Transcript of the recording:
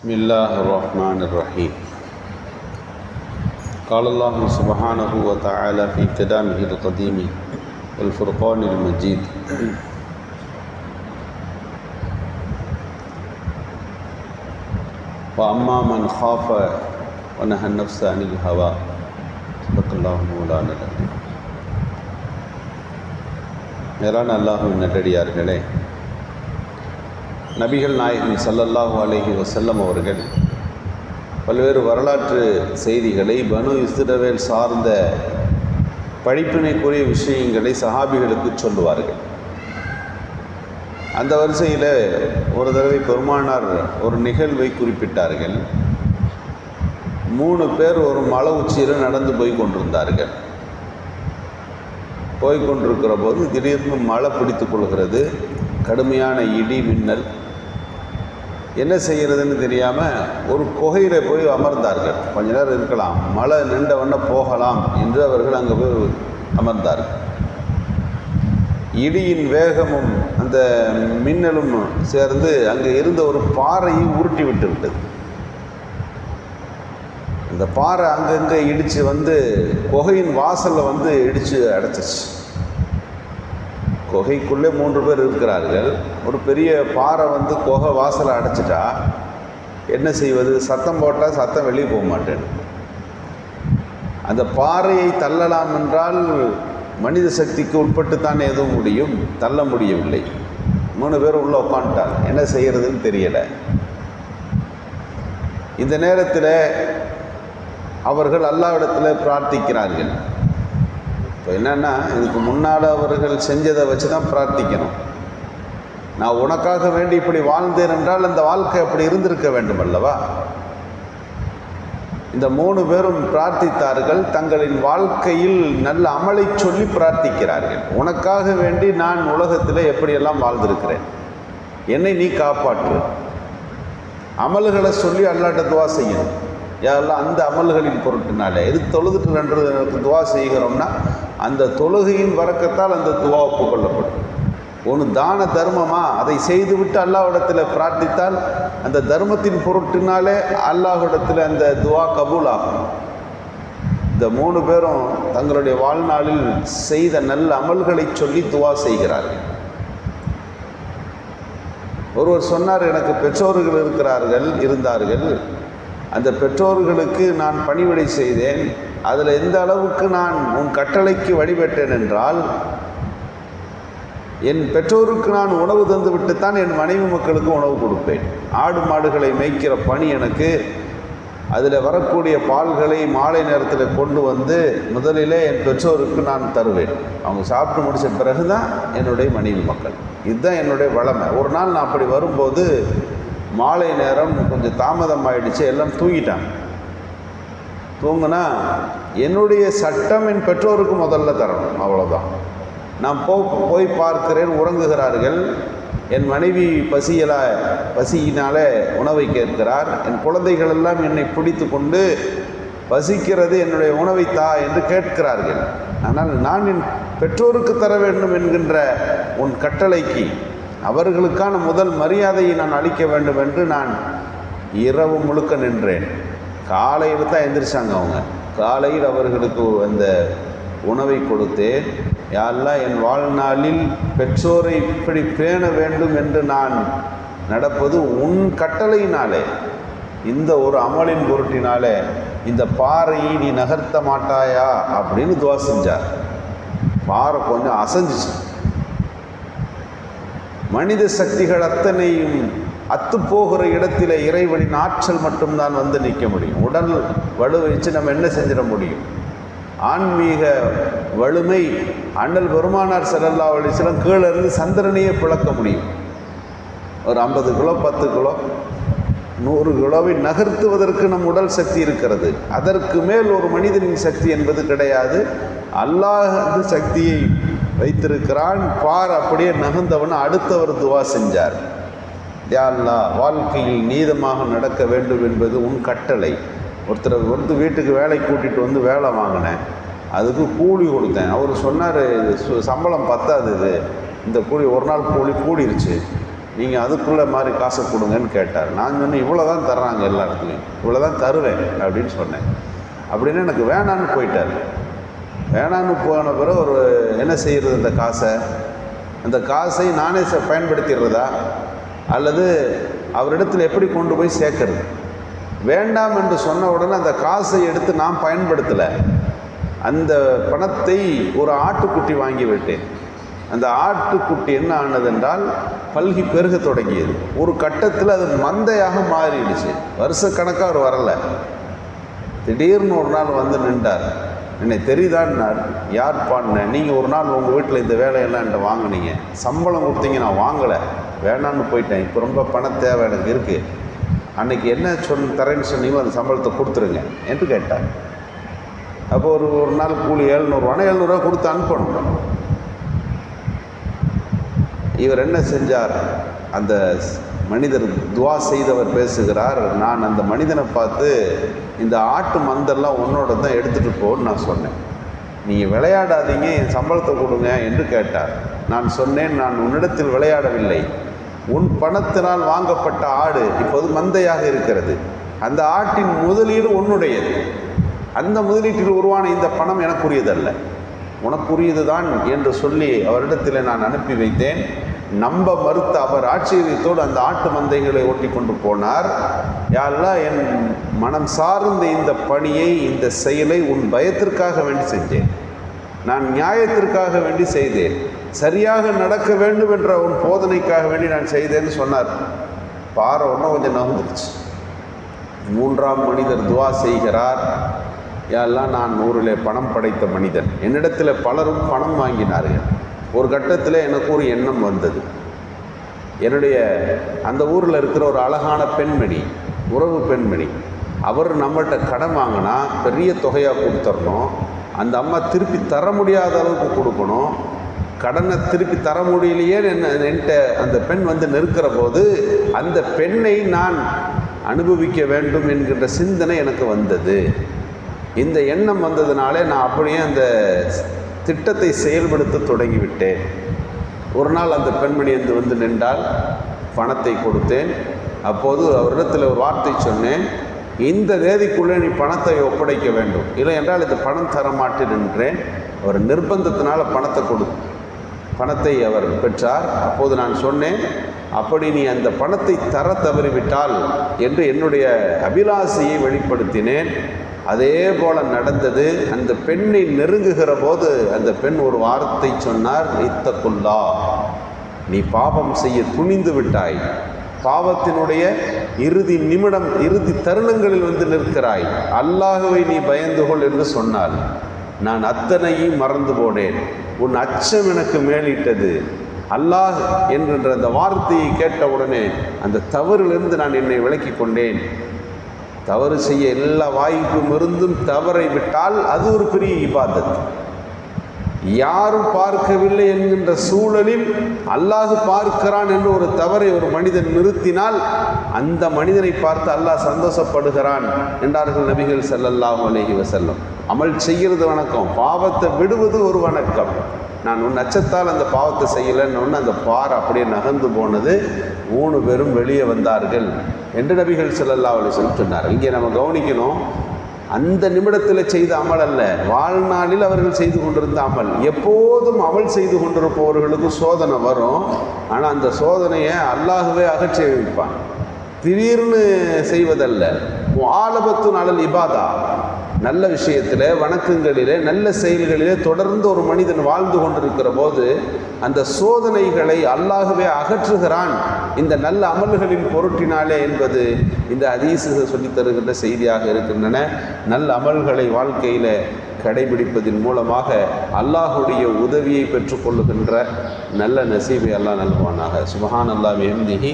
بسم الله الرحمن الرحيم قال الله سبحانه وتعالى في كلامه القديم والفرقان المجيد وأما من خاف ونهى النفس عن الهوى صدق الله مولانا العظيم மேலான அல்லாஹுவின் நல்லடியார்களே நபிகள் நாயகன் சல்லல்லாஹு அலஹி வசல்லம் அவர்கள் பல்வேறு வரலாற்று செய்திகளை பனு இஸ்ரவேல் சார்ந்த படிப்பினைக்குரிய விஷயங்களை சஹாபிகளுக்கு சொல்லுவார்கள். அந்த வரிசையில் ஒரு தடவை பெருமானார் ஒரு நிகழ்வை குறிப்பிட்டார்கள். மூணு பேர் ஒரு மலை உச்சியில் நடந்து போய் கொண்டிருந்தார்கள். போய் கொண்டிருக்கிற போது திடீர்னு மழை பிடித்து கொள்கிறது. கடுமையான இடி மின்னல். என்ன செய்கிறதுன்னு தெரியாமல் ஒரு குகையில் போய் அமர்ந்தார்கள். கொஞ்ச நேரம் இருக்கலாம். மழை நின்றவண்ண போகலாம் என்று அவர்கள் அங்கே போய் அமர்ந்தார்கள். இடியின் வேகமும் அந்த மின்னலும் சேர்ந்து அங்கே இருந்த ஒரு பாறையை உருட்டி விட்டு விட்டது. அந்த பாறை அங்கங்கே இடித்து வந்து குகையின் வாசலில் வந்து இடித்து அடைச்சிச்சு குகைக்குள்ளே மூன்று பேர் இருக்கிறார்கள். ஒரு பெரிய பாறை வந்து குகை வாசலை அடைச்சிட்டா என்ன செய்வது? சத்தம் போட்டால் சத்தம் வெளியே போக மாட்டேன். அந்த பாறையை தள்ளலாம் என்றால் மனித சக்திக்கு உட்பட்டு தான் எதுவும் முடியும். தள்ள முடியவில்லை. மூணு பேர் உள்ளே உட்காந்துட்டாங்க என்ன செய்கிறதுன்னு தெரியலை. இந்த நேரத்தில் அவர்கள் அல்லாவிடத்தில் பிரார்த்திக்கிறார்கள். இப்போ என்னென்னா இதுக்கு முன்னால் அவர்கள் செஞ்சதை வச்சு தான் பிரார்த்திக்கணும். நான் உனக்காக வேண்டி இப்படி வாழ்ந்தேன் என்றால் அந்த வாழ்க்கை அப்படி இருந்திருக்க வேண்டும் அல்லவா? இந்த மூணு பேரும் பிரார்த்தித்தார்கள் தங்களின் வாழ்க்கையில் நல்ல அமலை சொல்லி பிரார்த்திக்கிறார்கள். உனக்காக வேண்டி நான் உலகத்தில் எப்படியெல்லாம் வாழ்ந்திருக்கிறேன்? என்னை நீ காப்பாற்று. அமல்களை சொல்லி அல்லாட்ட துவா செய்யணும் யாரெல்லாம் அந்த அமல்களின் பொருட்டினால. எது தொழுதுட்டுன்றது எனக்கு துவா செய்கிறோம்னா அந்த தொழுகையின் வரக்கத்தால் அந்த துவா ஒப்புக்கொள்ளப்படும். ஒன்று தான தர்மமா? அதை செய்துவிட்டு அல்லாஹ்விடத்தில் பிரார்த்தித்தால் அந்த தர்மத்தின் பொருட்டினாலே அல்லாஹ்விடத்தில் அந்த துவா கபூல் ஆகும் இந்த மூணு பேரும் தங்களுடைய வாழ்நாளில் செய்த நல்ல அமல்களை சொல்லி துவா செய்கிறார்கள். ஒருவர் சொன்னார் எனக்கு பெற்றோர்கள் இருக்கிறார்கள் இருந்தார்கள். அந்த பெற்றோர்களுக்கு நான் பணிவிடை செய்தேன். அதில் எந்த அளவுக்கு நான் உன் கட்டளைக்கு வழிபட்டேன் என்றால் என் பெற்றோருக்கு நான் உணவு தந்துவிட்டுத்தான் என் மனைவி மக்களுக்கு உணவு கொடுப்பேன். ஆடு மாடுகளை மேய்க்கிற பணி எனக்கு. அதில் வரக்கூடிய பால்களை மாலை நேரத்தில் கொண்டு வந்து முதலிலே என் பெற்றோருக்கு நான் தருவேன். அவங்க சாப்பிட்டு முடித்த பிறகு தான் என்னுடைய மனைவி மக்கள். இதுதான் என்னுடைய வளமை. ஒரு நாள் நான் அப்படி வரும்போது மாலை நேரம் கொஞ்சம் தாமதம் ஆயிடுச்சு எல்லாம் தூங்கிட்டாங்க. தூங்குனா என்னுடைய சட்டம் என் பெற்றோருக்கு முதல்ல தரணும் அவ்வளோதான் நான் போ போய் பார்க்கிறேன் உறங்குகிறார்கள். என் மனைவி பசியலா பசியினால் உணவை கேட்கிறார். என் குழந்தைகள் எல்லாம் என்னை பிடித்து கொண்டு பசிக்கிறது என்னுடைய உணவை தா என்று கேட்கிறார்கள். ஆனால் நான் என் பெற்றோருக்கு தர வேண்டும் என்கின்ற உன் கட்டளைக்கு அவர்களுக்கான முதல் மரியாதையை நான் அளிக்க வேண்டும் என்று நான் இரவு முழுக்க நின்றேன். காலையில் தான் எந்திரிச்சாங்க அவங்க. காலையில் அவர்களுக்கு அந்த உணவை கொடுத்தேன். யாரெல்லாம் என் வாழ்நாளில் பெற்றோரை இப்படி பேண வேண்டும் என்று நான் நடப்பது உன் கட்டளையினாலே இந்த ஒரு அமலின் பொருட்டினாலே இந்த பாறையை நீ நகர்த்த மாட்டாயா அப்படின்னு துவா செஞ்சார். பாறை கொஞ்சம் அசைஞ்சிச்சு. மனித சக்திகள் அத்தனையும் அத்து போகிற இறைவனின் ஆற்றல் மட்டும்தான் வந்து நிற்க முடியும். உடல் வலு வச்சு நம்ம என்ன செஞ்சிட முடியும்? ஆன்மீக வலிமை அண்ணல் பெருமானார் செல்லல்லா அலிஸ்லாம் கீழே இருந்து சந்திரனையே பிளக்க முடியும். ஒரு ஐம்பது கிலோ பத்து கிலோ நூறு கிலோவை நகர்த்துவதற்கு நம் உடல் சக்தி இருக்கிறது. அதற்கு மேல் ஒரு மனிதனின் சக்தி என்பது கிடையாது. அல்லாஹ் அந்த சக்தியை வைத்திருக்கிறான். பார் அப்படியே நகர்ந்தவன் அடுத்தவர் துவா செஞ்சார். யாழ்லா வாழ்க்கையில் நீதமாக நடக்க வேண்டும் என்பது உன் கட்டளை. ஒருத்தர் வந்து வீட்டுக்கு வேலை கூட்டிகிட்டு வந்து வேலை வாங்கினேன். அதுக்கு கூலி கொடுத்தேன். அவர் சொன்னார் இது சம்பளம் பத்தாது இது. இந்த கூலி ஒரு நாள் கூலி கூடிருச்சு. நீங்கள் அதுக்குள்ளே மாதிரி காசை கொடுங்கன்னு கேட்டார். நான் சொன்னேன் இவ்வளோ தான் தர்றாங்க எல்லா இடத்துலையும். இவ்வளோ தான் தருவேன் அப்படின்னு சொன்னேன். அப்படின்னு எனக்கு வேணான்னு போயிட்டார். வேணான்னு போன பிறகு ஒரு என்ன செய்கிறது அந்த காசை? அந்த காசை நானே ச பயன்படுத்திடுறதா? அல்லது அவரிடத்தில் எப்படி கொண்டு போய் சேர்க்கறது? வேண்டாம் என்று சொன்ன உடனே அந்த காசை எடுத்து நான் பயன்படுத்தலை. அந்த பணத்தை ஒரு ஆட்டுக்குட்டி வாங்கிவிட்டேன். அந்த ஆட்டுக்குட்டி என்ன ஆனது என்றால் பல்கி பெருக தொடங்கியது. ஒரு கட்டத்தில் அது மந்தையாக மாறிடுச்சு. வருஷக்கணக்காக அவர் வரலை. திடீர்னு ஒரு நாள் வந்து நின்றார். என்னை தெரியுதான்னார். யார் பாடின? நீங்கள் ஒரு நாள் உங்கள் வீட்டில் இந்த வேலையெல்லாம் என்கிட்ட வாங்கினீங்க. சம்பளம் கொடுத்தீங்க நான் வாங்கலை. வேணான்னு போயிட்டேன். இப்போ ரொம்ப பண தேவை எனக்கு இருக்குது அன்றைக்கி என்ன சொன்ன தரேன்னு சொன்னீங்க அந்த சம்பளத்தை கொடுத்துருங்க என்று கேட்டார். அப்போ ஒரு ஒரு நாள் கூலி ஏழ்நூறுவானா எழுநூறுவா கொடுத்து அனுப்பணும். இவர் என்ன செஞ்சார்? அந்த மனிதர் துவா செய்தவர் பேசுகிறார். நான் அந்த மனிதனை பார்த்து இந்த ஆட்டு மந்தெல்லாம் உன்னோட தான் எடுத்துகிட்டு போன்னு நான் சொன்னேன். நீங்கள் விளையாடாதீங்க என் சம்பளத்தை கொடுங்க என்று கேட்டார். நான் சொன்னேன் நான் உன்னிடத்தில் விளையாடவில்லை. உன் பணத்தினால் வாங்கப்பட்ட ஆடு இப்போது மந்தையாக இருக்கிறது. அந்த ஆட்டின் முதலீடு உன்னுடையது. அந்த முதலீட்டில் உருவான இந்த பணம் எனக்குரியதல்ல. உனக்குரியது தான் என்று சொல்லி அவரிடத்தில் நான் அனுப்பி வைத்தேன். நம்ப மறுத்த அவர் ஆச்சரியத்தோடு அந்த ஆட்டு மந்தைகளை ஓட்டி கொண்டு போனார் யாரெல்லாம் என் மனம் சார்ந்த இந்த பணியை இந்த செயலை உன் பயத்திற்காக வேண்டி செஞ்சேன். நான் நியாயத்திற்காக வேண்டி செய்தேன். சரியாக நடக்க வேண்டும் என்ற உன் போதனைக்காக வேண்டி நான் செய்தேன்னு சொன்னார். பாறை ஒன்றும் கொஞ்சம் நகர்ந்துருச்சு மூன்றாம் மனிதர் துவா செய்கிறார். யாரெல்லாம் நான் ஊரில் பணம் படைத்த மனிதன். என்னிடத்தில் பலரும் பணம் வாங்கினார்கள். ஒரு கட்டத்தில் எனக்கு ஒரு எண்ணம் வந்தது. என்னுடைய அந்த ஊரில் இருக்கிற ஒரு அழகான பெண்மணி உறவு பெண்மணி அவர் நம்மகிட்ட கடன் வாங்கினா பெரிய தொகையாக கொடுத்துடணும் அந்த அம்மா திருப்பி தர முடியாத அளவுக்கு கொடுக்கணும். கடனை திருப்பி தர முடியலையே என்ன என்கிட்ட அந்த பெண் வந்து நிற்கிற போது அந்த பெண்ணை நான் அனுபவிக்க வேண்டும் என்கின்ற சிந்தனை எனக்கு வந்தது. இந்த எண்ணம் வந்ததுனாலே நான் அப்படியே அந்த திட்டத்தை செயல்படுத்த தொடங்கிவிட்டேன். ஒரு நாள் அந்த பெண்மணி வந்து வந்து நின்றால் பணத்தை கொடுத்தேன். அப்போது அவரிடத்தில் ஒரு வார்த்தை சொன்னேன் இந்த தேதிக்குள்ளே நீ பணத்தை ஒப்படைக்க வேண்டும். இல்லை என்றால் இந்த பணம் தர மாட்டேன் என்றேன். அவர் நிர்பந்தத்தினால் பணத்தை கொடு பணத்தை அவர் பெற்றார். அப்போது நான் சொன்னேன் அப்படி நீ அந்த பணத்தை தர தவறிவிட்டால் என்று என்னுடைய அபிலாசையை வெளிப்படுத்தினேன். அதே போல நடந்தது. அந்த பெண்ணை நெருங்குகிற போது அந்த பெண் ஒரு வார்த்தை சொன்னார் இத்தக்குல்லா நீ பாவம் செய்ய துணிந்து விட்டாய். பாவத்தினுடைய இறுதி நிமிடம் இறுதி தருணங்களில் வந்து நிற்கிறாய். அல்லாஹுவை நீ பயந்து கொள் என்று சொன்னால் நான் அத்தனையும் மறந்து போனேன். உன் அச்சம் எனக்கு மேலிட்டது. அல்லாஹ் என்கின்ற அந்த வார்த்தையை கேட்டவுடனே அந்த தவறிலிருந்து நான் என்னை விலக்கிக் கொண்டேன். தவறு செய்ய எல்லா வாய்ப்பும் இருந்தும் தவறை விட்டால் அது ஒரு பெரிய இபாதத். யாரும் பார்க்கவில்லை என்கின்ற சூழலில் அல்லாஹ் பார்க்கிறான் என்று ஒரு தவறை ஒரு மனிதன் நிறுத்தினால் அந்த மனிதனை பார்த்து அல்லாஹ் சந்தோஷப்படுகிறான் என்றார்கள் நபிகள் ஸல்லல்லாஹு அலேஹி வசல்லம் அமல் செய்கிறது வணக்கம் பாவத்தை விடுவது ஒரு வணக்கம். நான் உன் அச்சத்தால் அந்த பாவத்தை செய்யலைன்னு அந்த பார் அப்படியே நகர்ந்து போனது மூணு பேரும் வெளியே வந்தார்கள் என்று நபிகள் செல்லல்லா அலைஹி வஸல்லம் சொன்னார் இங்கே நம்ம கவனிக்கணும் அந்த நிமிடத்தில் செய்த அமல் அல்ல. வாழ்நாளில் அவர்கள் செய்து கொண்டிருந்த அமல். எப்போதும் அமல் செய்து கொண்டிருப்பவர்களுக்கு சோதனை வரும். ஆனால் அந்த சோதனையை அல்லாகவே அகற்றி வைப்பான் திடீர்னு செய்வதல்ல. ஆலபத்து நலல் இபாதா. நல்ல விஷயத்தில் வணக்கங்களிலே நல்ல செயல்களிலே தொடர்ந்து ஒரு மனிதன் வாழ்ந்து கொண்டிருக்கிற போது அந்த சோதனைகளை அல்லாகவே அகற்றுகிறான். இந்த நல்ல அமல்களின் பொருட்டினாலே என்பது இந்த அதீசுகள் சொல்லித் தருகின்ற செய்தியாக இருக்கின்றன. நல்ல அமல்களை வாழ்க்கையில் கடைபிடிப்பதன் மூலமாக அல்லாஹுடைய உதவியை பெற்றுக்கொள்ளுகின்ற நல்ல நசீபை அல்லாஹ் நல்வானாக சுபஹான் அல்லாஹ் எம்திஹி